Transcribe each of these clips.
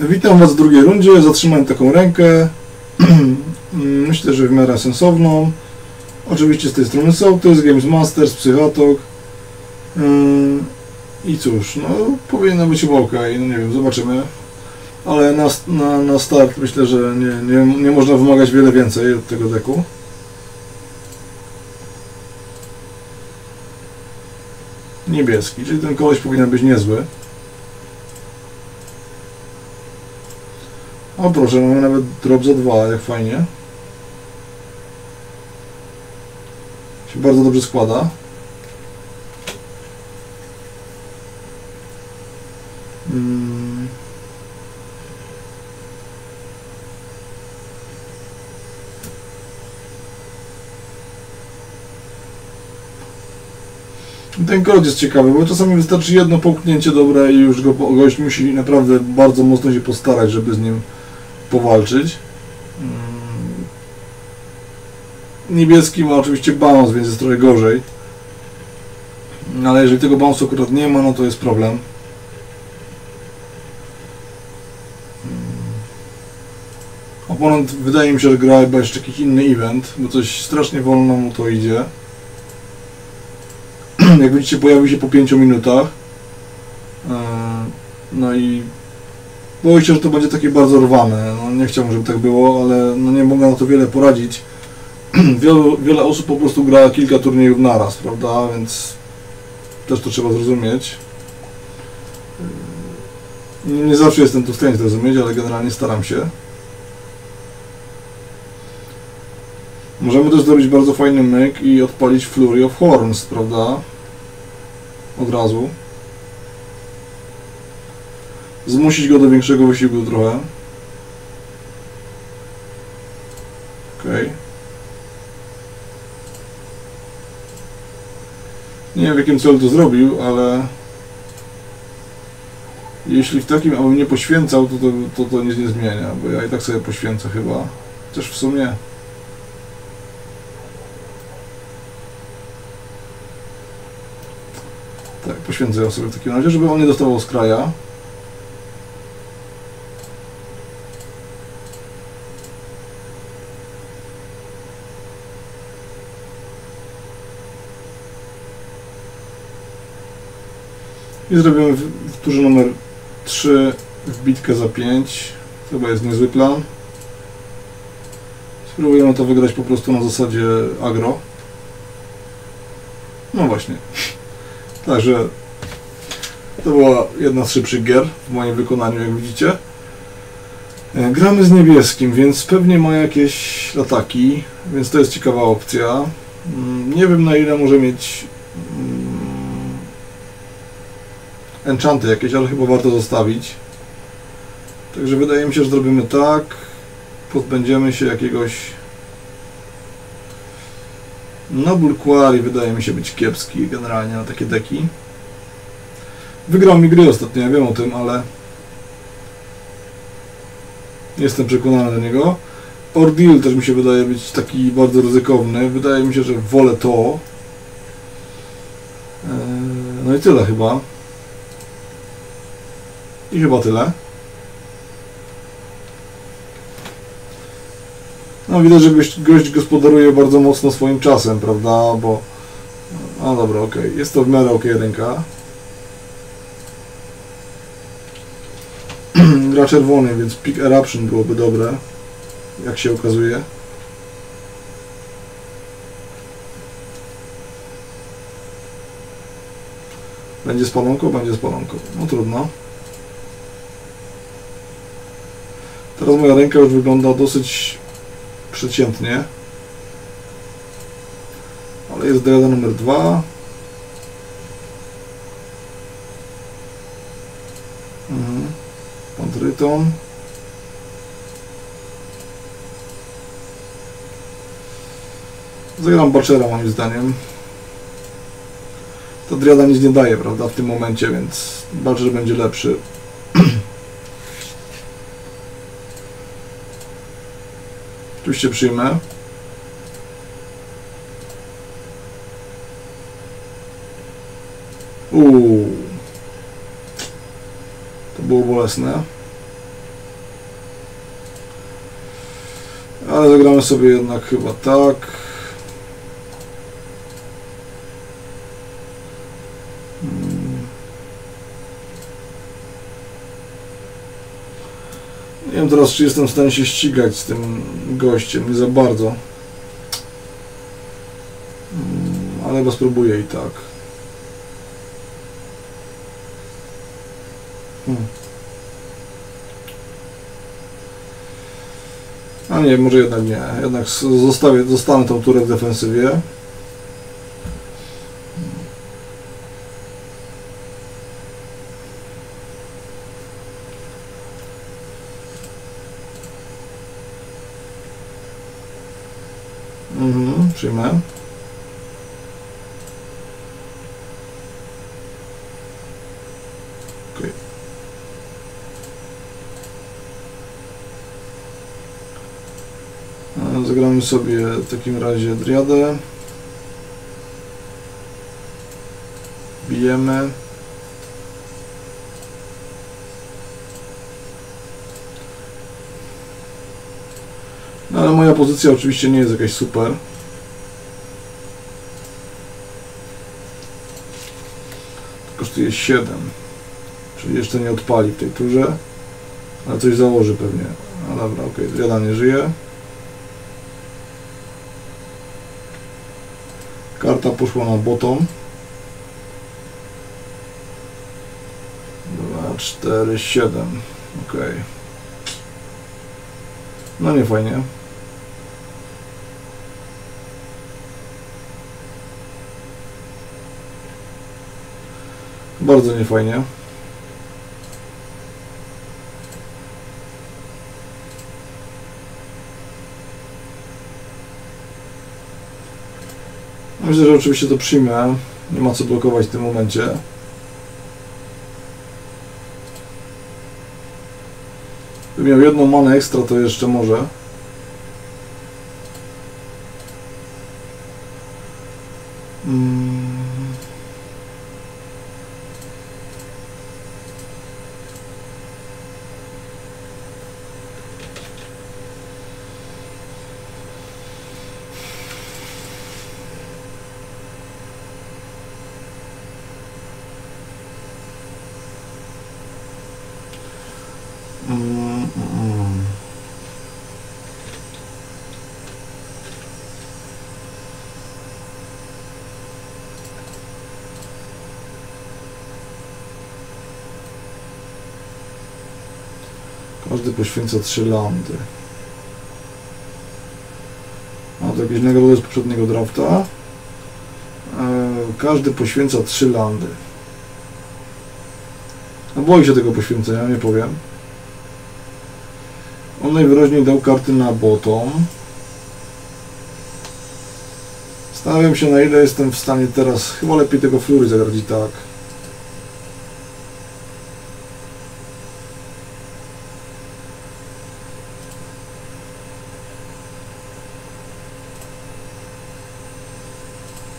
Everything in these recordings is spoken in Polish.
Witam Was w drugiej rundzie. Zatrzymałem taką rękę. Myślę, że w miarę sensowną. Oczywiście z tej strony Sołtys, Games Masters, Psychotok. Yy, I cóż, no powinno być chyba ok. No nie wiem, zobaczymy. Ale na, na, na start myślę, że nie, nie, nie można wymagać wiele więcej od tego deku. Niebieski, czyli ten koleś powinien być niezły. O proszę, mamy nawet drop za dwa, jak fajnie. Się bardzo dobrze składa. Mm. Ten kod jest ciekawy, bo czasami wystarczy jedno połknięcie dobre i już go gość musi naprawdę bardzo mocno się postarać, żeby z nim powalczyć. Mm. Niebieski ma oczywiście bounce, więc jest trochę gorzej. Ale jeżeli tego bounce akurat nie ma, no to jest problem. Mm. Oponent wydaje mi się, że gra chyba jeszcze jakiś inny event, bo coś strasznie wolno mu to idzie. Jak widzicie, pojawił się po 5 minutach. Eee, No i Boję się, że to będzie takie bardzo rwane. No, nie chciałbym, żeby tak było, ale no, nie mogę na to wiele poradzić. Wielu, wiele osób po prostu gra kilka turniejów naraz, prawda? Więc też to trzeba zrozumieć. Nie, nie zawsze jestem tu w stanie zrozumieć, ale generalnie staram się. Możemy też zrobić bardzo fajny myk i odpalić Flurry of Horns, prawda? Od razu zmusić go do większego wysiłku trochę. Okej. Okay. Nie wiem w jakim celu to zrobił, ale jeśli w takim abym nie poświęcał, to to, to, to nic nie zmienia, bo ja i tak sobie poświęcę chyba. Też w sumie. Tak, poświęcę ją sobie w takim razie, żeby on nie dostawał z kraja. I zrobimy w, w turze numer 3 wbitkę za 5. To chyba jest niezły plan. Spróbujemy to wygrać po prostu na zasadzie agro. No właśnie. Także to była jedna z szybszych gier w moim wykonaniu, jak widzicie. E, Gramy z niebieskim, więc pewnie ma jakieś ataki, więc to jest ciekawa opcja. Mm, Nie wiem na ile może mieć enchanty jakieś, ale chyba warto zostawić. Także wydaje mi się, że zrobimy tak. Pozbędziemy się jakiegoś... Noble Quarry wydaje mi się być kiepski generalnie na takie deki. Wygrał mi gry ostatnio, ja wiem o tym, ale jestem przekonany do niego. Ordeal też mi się wydaje być taki bardzo ryzykowny. Wydaje mi się, że wolę to. Eee, No i tyle chyba. I chyba tyle. No widać, że gość, gospodaruje bardzo mocno swoim czasem, prawda? Bo... No dobra, okej. Jest to w miarę okej ręka. Gra czerwony, więc Pick Eruption byłoby dobre. Jak się okazuje. Będzie spalonko? Będzie spalonko. No trudno. Teraz moja ręka już wygląda dosyć przeciętnie. Ale jest dreda numer dwa. Mhm. Pantryton. Zagram Bachera moim zdaniem. Ta driada nic nie daje, prawda, w tym momencie, więc Bacher będzie lepszy. Oczywiście przyjmę. Uuu. To było bolesne. Ale zagramy sobie jednak chyba tak. Teraz, czy jestem w stanie się ścigać z tym gościem, nie za bardzo. Mm, Ale chyba spróbuję i tak. Hmm. A nie, może jednak nie. Jednak zostawię, zostanę tą turę w defensywie. Mhm, przyjmę. E, Zagramy sobie w takim razie driadę. Bijemy. No ale moja pozycja oczywiście nie jest jakaś super. Kosztuje 7. Czyli jeszcze nie odpali w tej turze. Ale coś założy pewnie. No dobra, okej, okay. Driada nie żyje. Karta poszła na bottom. 2, 4, 7. Ok. No nie fajnie. Bardzo niefajnie. Myślę, że oczywiście to przyjmę. Nie ma co blokować w tym momencie. Gdybym miał jedną manę ekstra, to jeszcze może. Mm. Każdy poświęca trzy landy. A to jakieś nagrody z poprzedniego drafta. E, każdy poświęca trzy landy. No boi się tego poświęcenia, nie powiem. On najwyraźniej dał karty na bottom. Zastanawiam się na ile jestem w stanie teraz. Chyba lepiej tego flury zagrać i tak.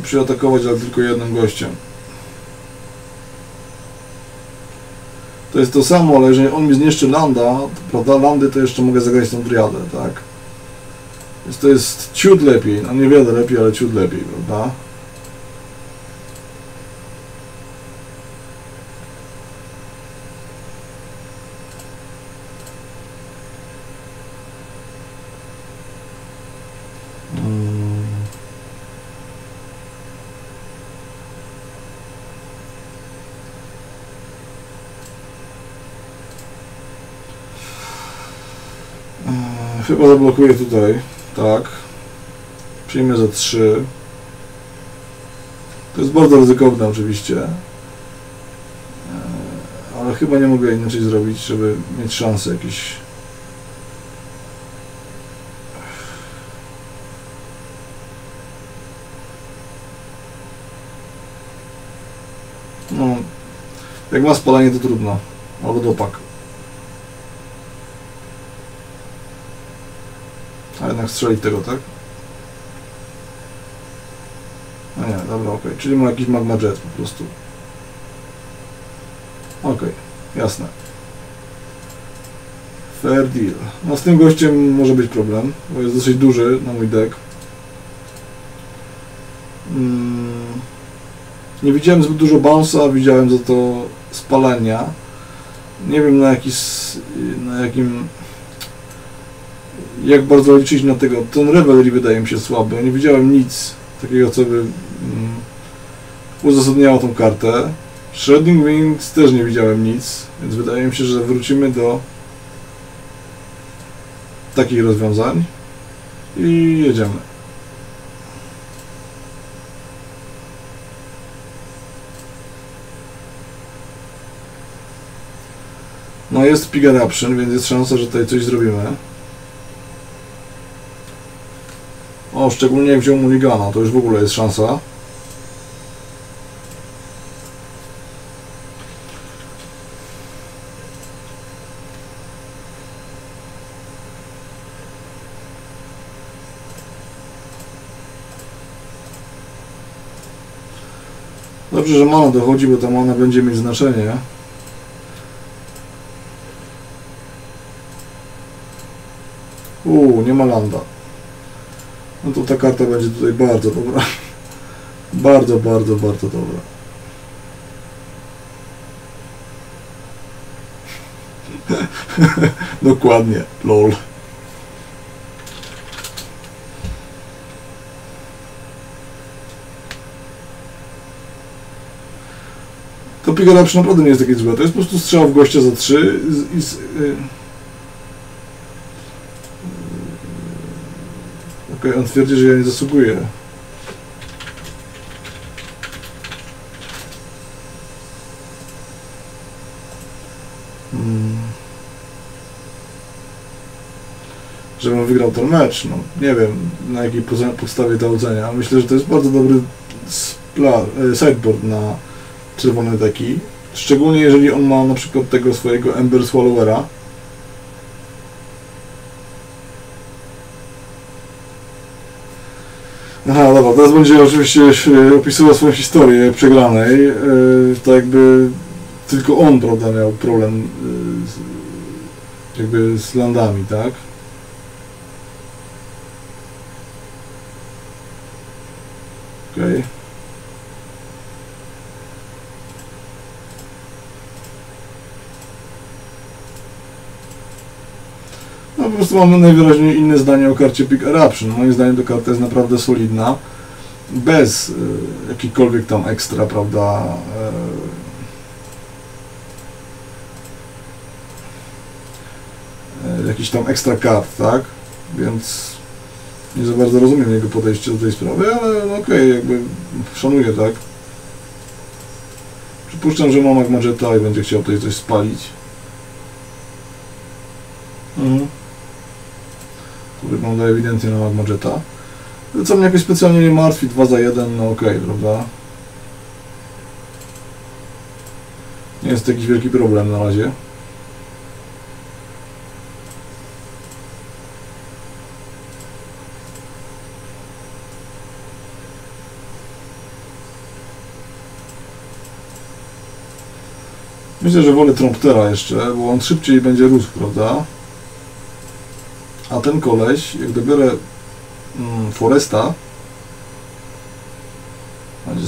I przyatakować, ale tylko jednym gościem. To jest to samo, ale jeżeli on mi zniszczy landa, prawda, landy to jeszcze mogę zagrać tą driadę, tak? Więc to jest ciut lepiej, no niewiele lepiej, ale ciut lepiej, prawda? Chyba zablokuję tutaj, tak. Przyjmę za 3. To jest bardzo ryzykowne oczywiście. Eee, Ale chyba nie mogę inaczej zrobić, żeby mieć szansę jakieś. No, jak ma spalanie to trudno. Albo dopak. Jednak strzelić tego, tak? A nie, dobra, okej. Czyli ma jakiś magma jet po prostu. Okej, jasne. Fair deal. No z tym gościem może być problem, bo jest dosyć duży na mój deck. Mm. Nie widziałem zbyt dużo bounce'a, widziałem za to spalenia. Nie wiem na, na jakim... Jak bardzo liczyć na tego. Ten Revelry wydaje mi się słaby. Nie widziałem nic takiego, co by mm, uzasadniało tą kartę. Shredding Wings też nie widziałem nic, więc wydaje mi się, że wrócimy do takich rozwiązań i jedziemy. No jest Pig Eruption, więc jest szansa, że tutaj coś zrobimy. O, szczególnie jak wziął Mulligana, to już w ogóle jest szansa. Dobrze, że mana dochodzi, bo ta mana będzie mieć znaczenie. Uuu, nie ma landa. No to ta karta będzie tutaj bardzo dobra. Bardzo, bardzo, bardzo dobra. Dokładnie, lol. To Pick Eruption naprawdę nie jest takie złe. To jest po prostu strzał w gościa za 3 i z, y, On twierdzi, że ja nie zasługuję. Hmm. Żebym wygrał ten mecz, no nie wiem na jakiej podstawie to ocenia. Myślę, że to jest bardzo dobry e, sideboard na czerwone deki. Szczególnie jeżeli on ma na przykład tego swojego Ember Swallowera. Aha, dobra, teraz będzie oczywiście e, opisywał swoją historię przegranej. Tak jakby tylko on, prawda, miał problem e, z, jakby z landami, tak? Okej. No po prostu mamy najwyraźniej inne zdanie o karcie Pick Eruption. Moim zdaniem to karta jest naprawdę solidna. Bez y, jakichkolwiek tam ekstra, prawda, y, jakichś tam ekstra kart, tak? Więc nie za bardzo rozumiem jego podejście do tej sprawy, ale no okej, jakby szanuję, tak? Przypuszczam, że Mamak Magetta i będzie chciał tutaj coś spalić. Mhm. To wygląda ewidentnie na Magmageta. Co mnie jakoś specjalnie nie martwi, 2 za 1, no okej, prawda? Nie jest to jakiś wielki problem na razie. Myślę, że wolę Tromptera jeszcze, bo on szybciej będzie rósł, prawda? A ten koleś, jak dobiorę mm, Foresta,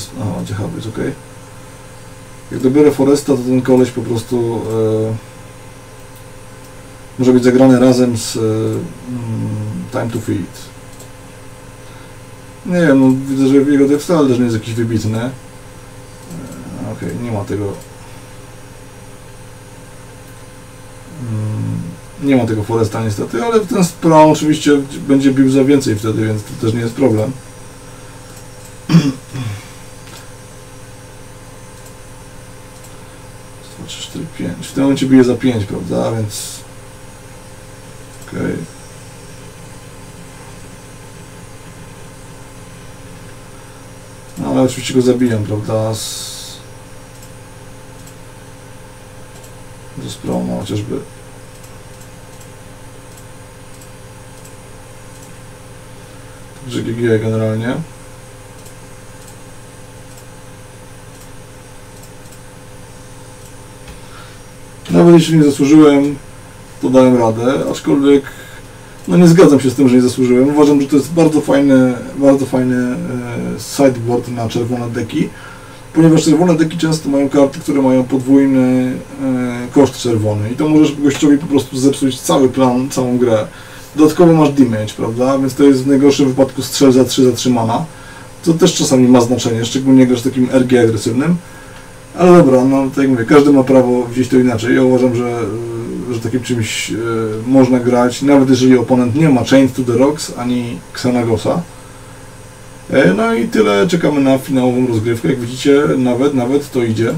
sp- aha, będzie habit, ok. Jak dobiorę Foresta, to ten koleś po prostu e, może być zagrany razem z e, mm, Time to Feed. Nie wiem, no widzę, że jego wcale też nie jest jakiś wybitny. E, Okej, nie ma tego. Nie ma tego Foresta niestety, ale ten Sprawn oczywiście będzie bił za więcej wtedy, więc to też nie jest problem. Pięć. W tym momencie bije za 5, prawda? Więc. Okej. No ale oczywiście go zabijam, prawda? Z... Do Sprawna chociażby. Także GG generalnie. Nawet jeśli nie zasłużyłem, to dałem radę, aczkolwiek no nie zgadzam się z tym, że nie zasłużyłem. Uważam, że to jest bardzo fajny, bardzo fajny e, sideboard na czerwone deki, ponieważ czerwone deki często mają karty, które mają podwójny e, koszt czerwony i to możesz gościowi po prostu zepsuć cały plan, całą grę. Dodatkowo masz damage, prawda? Więc to jest w najgorszym wypadku strzel za 3 zatrzymana. To też czasami ma znaczenie, szczególnie jak grasz takim RG agresywnym. Ale dobra, no tak jak mówię, każdy ma prawo widzieć to inaczej. Ja uważam, że, że takim czymś e, można grać, nawet jeżeli oponent nie ma Chained to the Rocks ani Xanagosa. E, no i tyle, czekamy na finałową rozgrywkę. Jak widzicie, nawet, nawet to idzie.